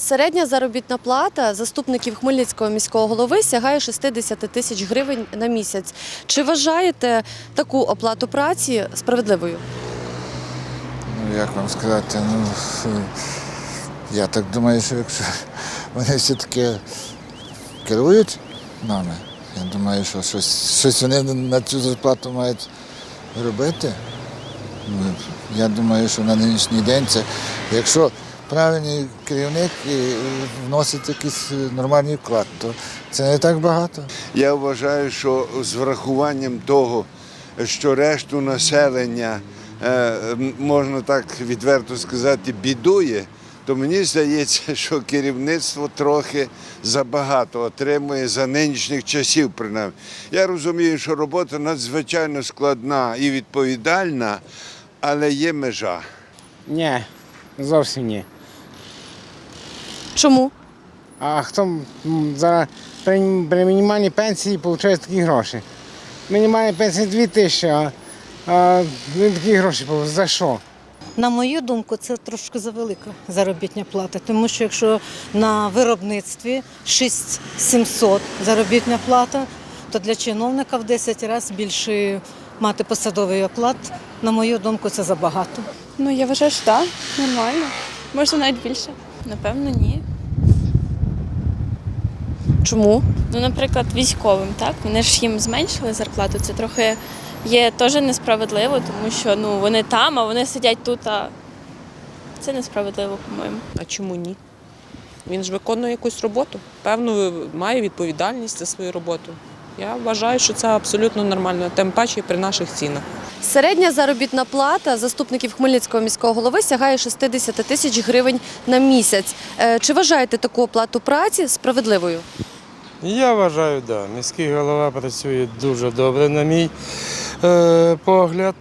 Середня заробітна плата заступників Хмельницького міського голови сягає 60 тисяч гривень на місяць. Чи вважаєте таку оплату праці справедливою? Ну, як вам сказати, ну я так думаю, що якщо вони все-таки керують нами, я думаю, що щось, щось вони на цю зарплату мають робити. Ну, Я думаю, що на нинішній день це, якщо правильний керівник і вносить якийсь нормальний вклад, то це не так багато. Я вважаю, що з врахуванням того, що решту населення, е, можна так відверто сказати, бідує, то мені здається, що керівництво трохи забагато отримує за нинішніх часів, принаймні. Я розумію, що робота надзвичайно складна і відповідальна, але є межа. Ні, зовсім ні. Чому? А хто м, зараз при, при мінімальній пенсії отримує такі гроші? Мінімальна пенсія 2 тисячі, а, а він такі гроші отримує. за що? На мою думку, це трошки завелика заробітня плата, тому що якщо на виробництві 6700 заробітня плата, то для чиновника в 10 разів більше мати посадовий оклад, на мою думку, це забагато. Ну, я вважаю, що так, нормально. Можна навіть більше. Напевно, ні. Чому? Ну, наприклад, військовим, так? Вони ж їм зменшили зарплату. Це трохи є теж несправедливо, тому що ну, вони там, а вони сидять тут, а це несправедливо, по-моєму. А чому ні? Він ж виконує якусь роботу. Певно, має відповідальність за свою роботу. Я вважаю, що це абсолютно нормально, тим паче при наших цінах. Середня заробітна плата заступників Хмельницького міського голови сягає 60 тисяч гривень на місяць. Е, Чи вважаєте таку оплату праці справедливою? Я вважаю, так. Да. Міський голова працює дуже добре, на мій е, погляд.